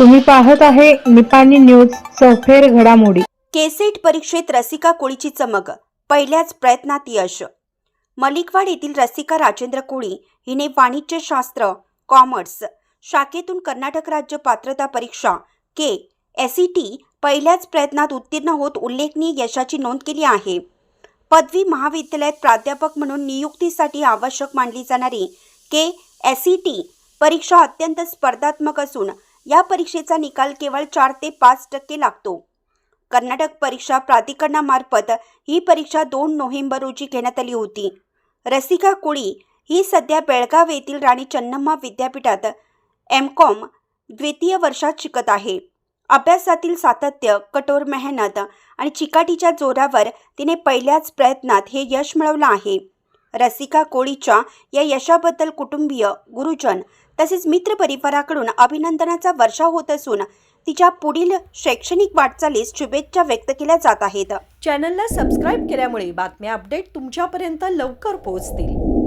तुम्ही पाहत आहे निपाणी न्यूज सफेर घडामोडी. केसेट परीक्षेत रसिका कोळीची चमक पहिल्याच प्रयत्नात यश. मलिकवाड येथील रसिका राजेंद्र कोळी हिने वाणिज्यशास्त्र कॉमर्स शाखेतून कर्नाटक राज्य पात्रता परीक्षा के एसईटी पहिल्याच प्रयत्नात उत्तीर्ण होत उल्लेखनीय यशाची नोंद केली आहे. पदवी महाविद्यालयात प्राध्यापक म्हणून नियुक्तीसाठी आवश्यक मानली जाणारी के एसईटी परीक्षा अत्यंत स्पर्धात्मक असून या परीक्षेचा निकाल केवळ चार ते पाच टक्के लागतो. कर्नाटक परीक्षा प्राधिकरणामार्फत ही परीक्षा दोन नोव्हेंबर रोजी घेण्यात आली होती. रसिका कोळी ही सध्या बेळगाव येथील राणी चन्नम्मा विद्यापीठात एम कॉम द्वितीय वर्षात शिकत आहे. अभ्यासातील सातत्य कठोर मेहनत आणि चिकाटीच्या जोरावर तिने पहिल्याच प्रयत्नात हे यश मिळवलं आहे. रसिका कोळीच्या या यशाबद्दल कुटुंबीय गुरुजन तसेच मित्रपरिवाराकडून अभिनंदनाचा वर्षा होत असून तिच्या पुढील शैक्षणिक वाटचालीस शुभेच्छा व्यक्त केल्या जात आहेत. चॅनलला सबस्क्राईब केल्यामुळे बातम्या अपडेट तुमच्यापर्यंत लवकर पोहोचतील.